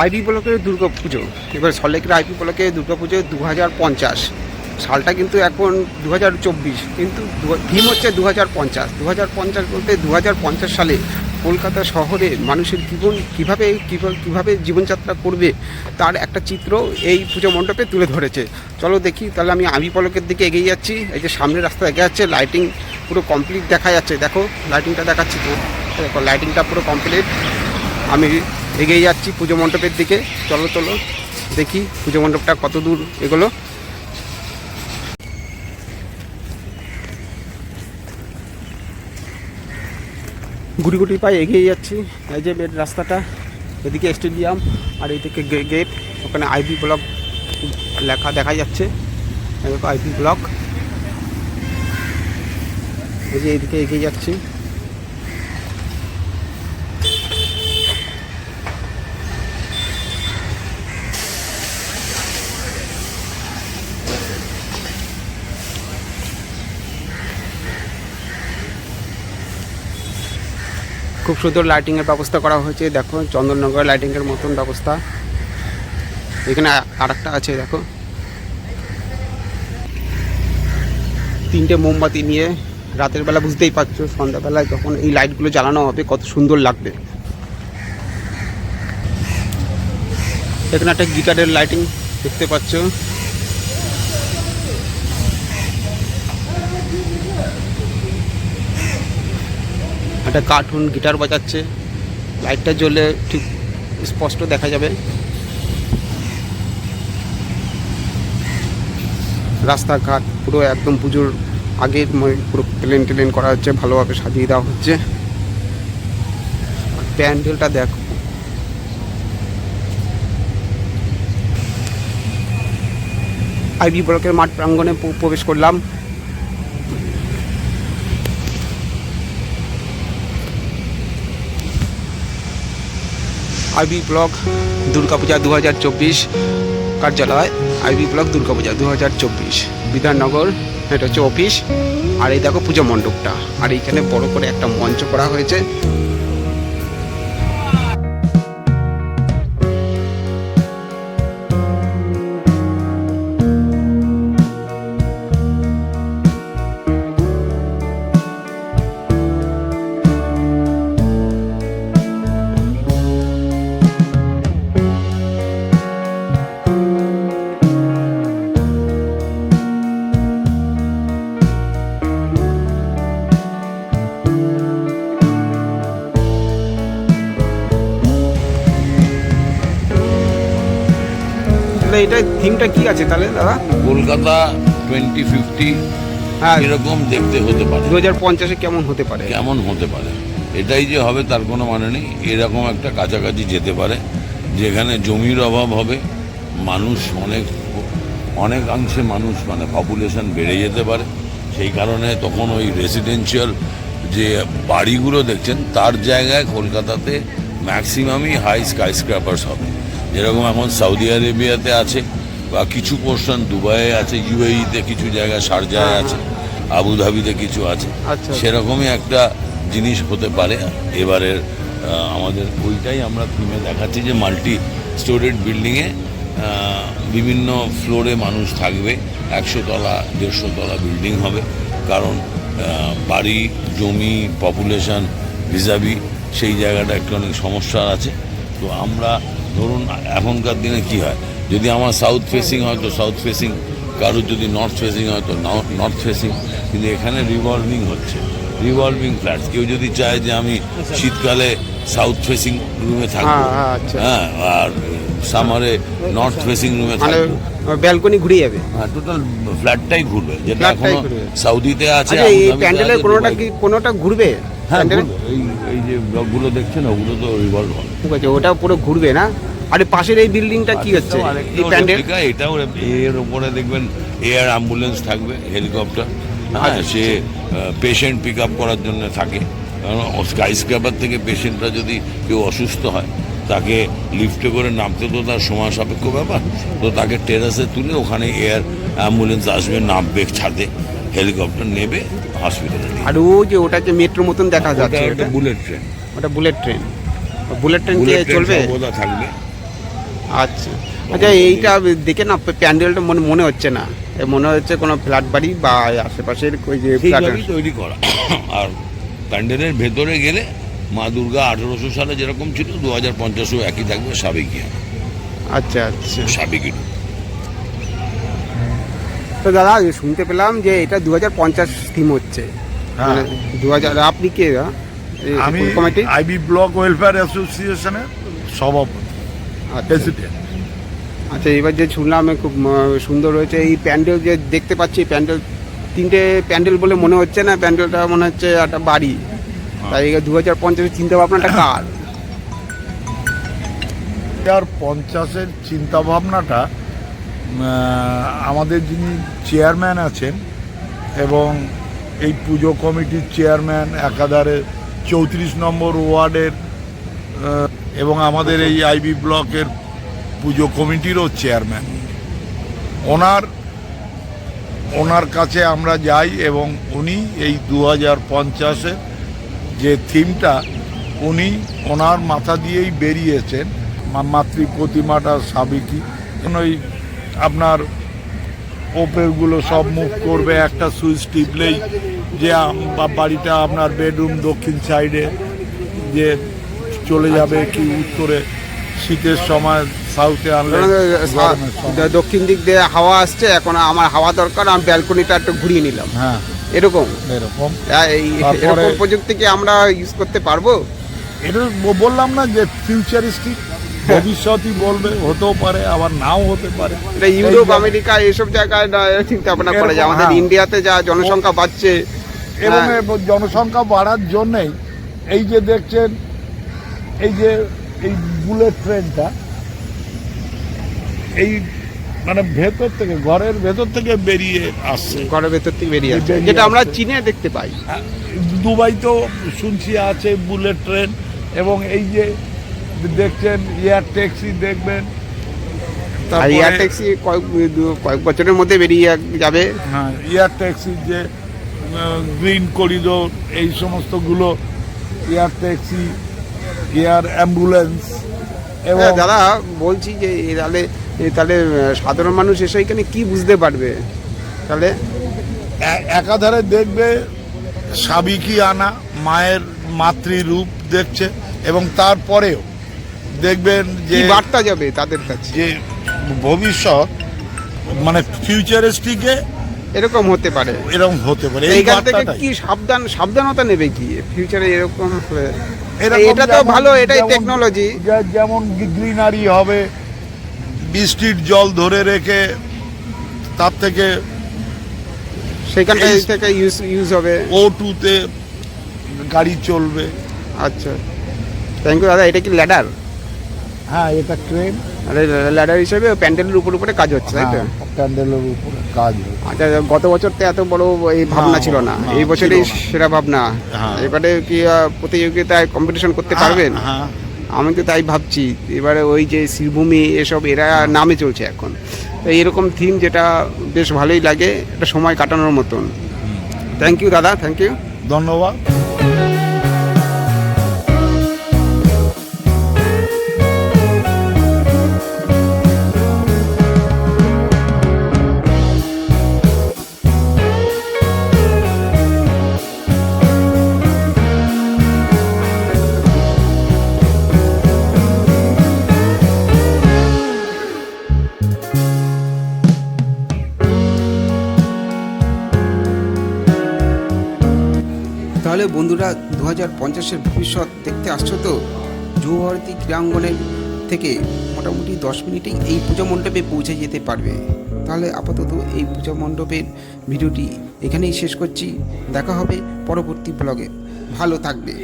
IB ব্লকের দুর্গা পুজো, এবার সল্লেকের IB ব্লকে দুর্গা পুজো দু হাজার পঞ্চাশ। সালটা কিন্তু এখন দু হাজার চব্বিশ, কিন্তু থিম হচ্ছে দু হাজার পঞ্চাশ। দু হাজার পঞ্চাশ বলতে দু হাজার পঞ্চাশ সালে কলকাতা শহরে মানুষের জীবন কীভাবে কীভাবে কীভাবে জীবনযাত্রা করবে, তার একটা চিত্র এই পুজো মণ্ডপে তুলে ধরেছে। চলো দেখি, তাহলে আমি আবি পলকের দিকে এগিয়ে যাচ্ছি। এই যে সামনের রাস্তা এগিয়ে যাচ্ছে লাইটিং পুরো কমপ্লিট দেখা যাচ্ছে। দেখো লাইটিংটা দেখাচ্ছি তো দেখো লাইটিংটা পুরো কমপ্লিট আমি এগিয়ে যাচ্ছি পুজো মণ্ডপের দিকে। চলো চলো, দেখি পুজো মণ্ডপটা কত দূর এগুলো। গুটি গুটি পায়ে এগিয়ে যাচ্ছি। এই যে রাস্তাটা, এদিকে স্টেডিয়াম আর এইদিকে গেট। ওখানে আইবি ব্লক লেখা দেখা যাচ্ছে। আইবি ব্লক এই যে এইদিকে এগিয়ে যাচ্ছি। খুব সুন্দর লাইটিংয়ের ব্যবস্থা করা হয়েছে। দেখো, চন্দননগর লাইটিংয়ের মতন ব্যবস্থা। এখানে আর আছে, দেখো। তিনটে মোমবাতি নিয়ে রাতের বেলা বুঝতেই পারছ, সন্ধ্যাবেলায় যখন এই লাইটগুলো জ্বালানো হবে, কত সুন্দর লাগবে। এখানে একটা গিটারের লাইটিং দেখতে পাচ্ছ। একটা কার্টুন গিটার বাজাচ্ছে। লাইটটা জ্বলে ঠিক স্পষ্ট দেখা যাবে। রাস্তাঘাট পুরো একদম পুজোর আগের ময় পুরো প্লেন টেলেন করা হচ্ছে, ভালোভাবে সাজিয়ে দেওয়া হচ্ছে। প্যান্ডেলটা দেখো। আইবি ব্লকের মাঠ প্রাঙ্গণে প- প্রবেশ করলাম। আইবি ব্লক দুর্গাপূজা দু হাজার চব্বিশ কার্যালয়, আইবি ব্লক দুর্গাপূজা দু হাজার চব্বিশ। বিধাননগর, এটা হচ্ছে অফিস। আর এই দেখো পুজো মণ্ডপটা। আর এইখানে বড় করে একটা মঞ্চ করা হয়েছে। তাহলে এটা থিমটা কি আছে তাহলে দাদা? কলকাতা টোয়েন্টি ফিফটি হ্যাঁ। এরকম দেখতে হতে পারে। দু হাজার পঞ্চাশে কেমন হতে পারে? কেমন হতে পারে? এটাই যে হবে তার কোনো মানে নেই। এরকম একটা কাছাকাছি যেতে পারে যেখানে জমির অভাব হবে মানুষ অনেক অনেকাংশে মানুষ মানে পপুলেশন বেড়ে যেতে পারে। সেই কারণে তখন ওই রেসিডেন্সিয়াল যে বাড়িগুলো দেখছেন তার জায়গায় কলকাতাতে ম্যাক্সিমামই হাই স্কাই স্ক্র্যাপার্স হবে। যেরকম এখন সৌদি আরেবিয়াতে আছে বা কিছু পোর্শন দুবাইয়ে আছে ইউএইতে কিছু জায়গা শারজায় আছে আবুধাবিতে কিছু আছে। আচ্ছা। সেরকমই একটা জিনিস হতে পারে। এবারের আমাদের ওইটাই আমরা থিমে দেখাচ্ছি যে মাল্টি স্টোরেড বিল্ডিংয়ে বিভিন্ন ফ্লোরে মানুষ থাকবে। একশো তলা দেড়শো তলা বিল্ডিং হবে। কারণ বাড়ি জমি পপুলেশন ভিজাবি সেই জায়গাটা একটু অনেক সমস্যা আছে। তো আমরা ধরুন এখনকার দিনে কি হয়? যদি আমার সাউথ ফেসিং হয় তো সাউথ ফেসিং কারোর যদি নর্থ ফেসিং হয় তো নর্থ ফেসিং কিন্তু এখানে রিভলভিং হচ্ছে। রিভলভিং ফ্ল্যাট কেউ যদি চায় যে আমি শীতকালে সাউথ ফেসিং রুমে থাকব। হ্যাঁ, হ্যাঁ, আচ্ছা। হ্যাঁ আর সামারে নর্থ ফেসিং রুমে থাকব। ব্যালকনি ঘুরে যাবে? হ্যাঁ টোটাল ফ্ল্যাটটাই ঘুরবে। যেটা এখনও। সৌদিতে আছে আচ্ছা এই প্যান্ডেলের কোনোটা কি কোনোটা ঘুরবে? হ্যাঁ এই যে ব্লকগুলো দেখছেন ওগুলো তো রিভলভ হবে। ঠিক আছে ওটা পুরো ঘুরবে না? আর পাশের এই বিল্ডিংটা কি হচ্ছে? এই প্যান্ডেল এটাও এর উপরে দেখবেন এয়ার অ্যাম্বুলেন্স থাকবে হেলিকপ্টার। হ্যাঁ। আচ্ছা। সে পেশেন্ট পিক আপ করার জন্য থাকে। কারণ স্কাই স্ক্র্যাপার থেকে পেশেন্টরা যদি কেউ অসুস্থ হয় তাকে লিফটে করে নামতে তো তার সময় সাপেক্ষ ব্যাপার। তো তাকে টেরাসে তুলে ওখানে এয়ার অ্যাম্বুলেন্স আসবে নামবে ছাদে হেলিকপ্টার নেবে হসপিটালে আর ও যে ওটা যে মেট্রো মতন দেখা যাচ্ছে ওটা? বুলেট ট্রেন ওটা বুলেট ট্রেন বুলেট ট্রেন চলবে? থাকবে। আচ্ছা। আচ্ছা এইটা দেখে না প্যান্ডেলটা মনে মনে হচ্ছে না। মনে হচ্ছে কোনো ফ্ল্যাট বাড়ি বা আশেপাশের ওই যে তৈরি করা। আর প্যান্ডেলের ভেতরে গেলে মা দুর্গা আঠেরোশো সালে যেরকম ছিল দু হাজার পঞ্চাশেও একই থাকবে সাবেকিয়া আচ্ছা আচ্ছা। সাবেকি। তো দাদা শুনতে পেলাম যে এটা দু হাজার পঞ্চাশ থিম হচ্ছে। হ্যাঁ। দু হাজার আপনি কে আমি কমিটি? আইবি ব্লক ওয়েলফেয়ার অ্যাসোসিয়েশনের সভাপতি। প্রেসিডেন্ট আচ্ছা এবার যে শুনলাম খুব সুন্দর হয়েছে। এই প্যান্ডেল যে দেখতে পাচ্ছি প্যান্ডেল তিনটে প্যান্ডেল বলে মনে হচ্ছে না। প্যান্ডেলটা মনে হচ্ছে একটা বাড়ি। তাই দু হাজার পঞ্চাশের চিন্তা ভাবনাটা কার? আর পঞ্চাশের চিন্তা ভাবনাটা আমাদের যিনি চেয়ারম্যান আছেন এবং এই পুজো কমিটির চেয়ারম্যান একাধারে চৌত্রিশ নম্বর ওয়ার্ডের এবং আমাদের এই আইবি ব্লকের পুজো কমিটিরও চেয়ারম্যান। ওনার ওনার কাছে আমরা যাই এবং উনি এই দু হাজার পঞ্চাশের যে থিমটা, উনি ওনার মাথা দিয়েই বেরিয়েছেন মাতৃ প্রতিমাটা সাবেকি। ওই আপনার ওপেরগুলো সব মুভ করবে, একটা সুইচ টিপলেই যে বাড়িটা আপনার বেডরুম দক্ষিণ সাইডে যে চলে যাবে কি উত্তরে শীতের সময় সাউথে আনলে দক্ষিণ দিক দিয়ে হাওয়া আসছে এখন আমার হাওয়া দরকার আমি ব্যালকনিটা একটু ঘুরিয়ে নিলাম। হ্যাঁ। এরকম? এরকম। এরকম প্রযুক্তি কি আমরা ইউজ করতে পারব? এটা বললাম না যে ফিউচারিস্টিক ভবিষ্যতই বলবে হতেও পারে আবার নাও হতে পারে। এটা ইউরোপ আমেরিকা এইসব জায়গায় না চিন্তা ভাবনা করা যায়। আমাদের। ইন্ডিয়াতে যা জনসংখ্যা বাড়ছে এবং হ্যাঁ। জনসংখ্যা বাড়ার জন্যেই এই যে দেখছেন এই যে এই বুলেট ট্রেনটা এই মানে ভেতর থেকে ঘরের ভেতর থেকে বেরিয়ে আসছে। ঘরের ভেতর থেকে বেরিয়ে আসছে যেটা আমরা চীনে দেখতে পাই। দুবাইতেও শুনছি আছে বুলেট ট্রেন এবং এই যে দেখছেন এয়ার ট্যাক্সি দেখবেন। এয়ার ট্যাক্সি কয়েক কয়েক বছরের মধ্যে বেরিয়ে যাবে। হ্যাঁ এয়ার ট্যাক্সি যে গ্রিন করিডোর এই সমস্তগুলো এয়ার ট্যাক্সি এয়ার অ্যাম্বুলেন্স এবং হ্যাঁ, দাদা বলছি যে তাহলে তাহলে সাধারণ মানুষ এসে এখানে কি বুঝতে পারবে? তাহলে? একাধারে দেখবে সাবিকি আনা মায়ের মাতৃরূপ দেখছে এবং তারপরেও দেখবেন যে বার্তা যাবে তাদের কাছে? যে ভবিষ্যৎ মানে ফিউচারিস্টিকে এরকম হতে পারে। এরকম হতে পারে। এই এইখান থেকে কি সাবধান সাবধানতা নেবে কি? ফিউচারে এরকম এটা তো ভালো এটাই টেকনোলজি যেমন গ্রিনারি হবে বৃষ্টির জল ধরে রেখে তার থেকে সেখান থেকে ইউজ ইউজ হবে। ও টুতে গাড়ি চলবে। আচ্ছা। থ্যাংক ইউ দাদা এটা কি ল্যাডার হ্যাঁ এটা ট্রেন ল্যাডার হিসেবে প্যান্ডেলের উপর উপরে কাজ হচ্ছে তাই তো? হ্যাঁ, প্যান্ডেলের উপরে কাজ আচ্ছা গত বছর তো এত বড় এই ভাবনা ছিল না। এই বছরই সেরা ভাবনা। হ্যাঁ। এবারে কি প্রতিযোগিতায় কম্পিটিশন করতে পারবেন? হ্যাঁ। আমি তো তাই ভাবছি। এবারে ওই যে শ্রীভূমি এসব এরা নামে চলছে এখন। তো এরকম থিম যেটা বেশ ভালোই লাগে একটা সময় কাটানোর মতন। থ্যাংক ইউ দাদা থ্যাংক ইউ ধন্যবাদ। বন্ধুরা দু হাজার পঞ্চাশের ভবিষ্যৎ দেখতে আসছো তো? যুবভারতী ক্রীড়াঙ্গনের থেকে মোটামুটি দশ মিনিটেই এই পূজা মণ্ডপে পৌঁছে যেতে পারবে। তাহলে আপাতত এই পূজা মণ্ডপের ভিডিওটি এখানেই শেষ করছি। দেখা হবে পরবর্তী ব্লগে ভালো থাকবে।